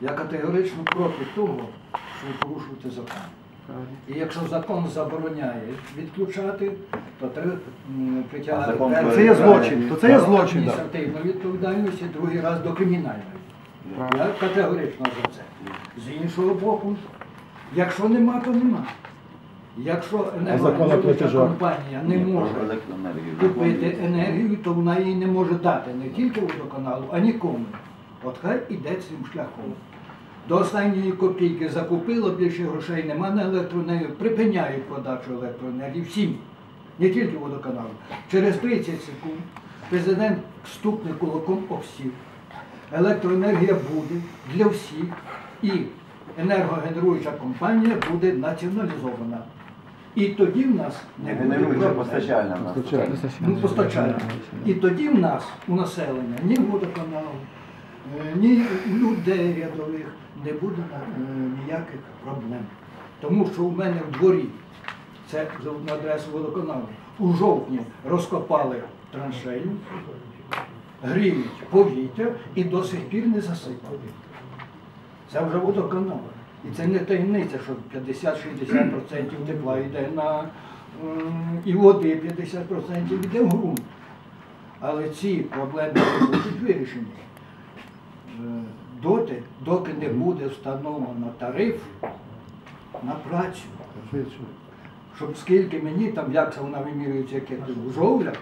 Я категорично проти того, що ви порушуєте закон. І якщо закон забороняє відключати, то треба притягати закон перший Це є злочин, то це є до злочин. да. адміністративної відповідальності, другий раз до кримінальної. Я категорично за це. З іншого боку, якщо нема, то нема. Якщо платежах? компанія не може купити енергію, то вона її не може дати не тільки водоканалу, а нікому. От хай іде цим шляхом. До останньої копійки закупила, більше грошей нема на електроенергію, припиняють подачу електроенергії всім, не тільки водоканалу. Через 30 секунд президент стукне кулаком об всіх. Електроенергія буде для всіх і енергогенеруюча компанія буде націоналізована. І тоді в нас не буде Генеруюча проблем. постачальна. Постачальна. Ну, постачальна. І тоді в нас, у населення, ні водоканалу, ні людей рядових не буде е, ніяких проблем. Тому що у мене в дворі, це на адресу водоканалу, у жовтні розкопали траншею, гріють повітря і до сих пір не засипали. Це вже водоканал. І це не таємниця, що 50-60% тепла йде на і води 50% йде в ґрунт. Але ці проблеми будуть вирішені доти, доки не буде встановлено тариф на працю. Щоб скільки мені там, як це вона вимірюється, тут в жовлях,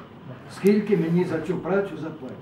скільки мені за цю працю заплатять.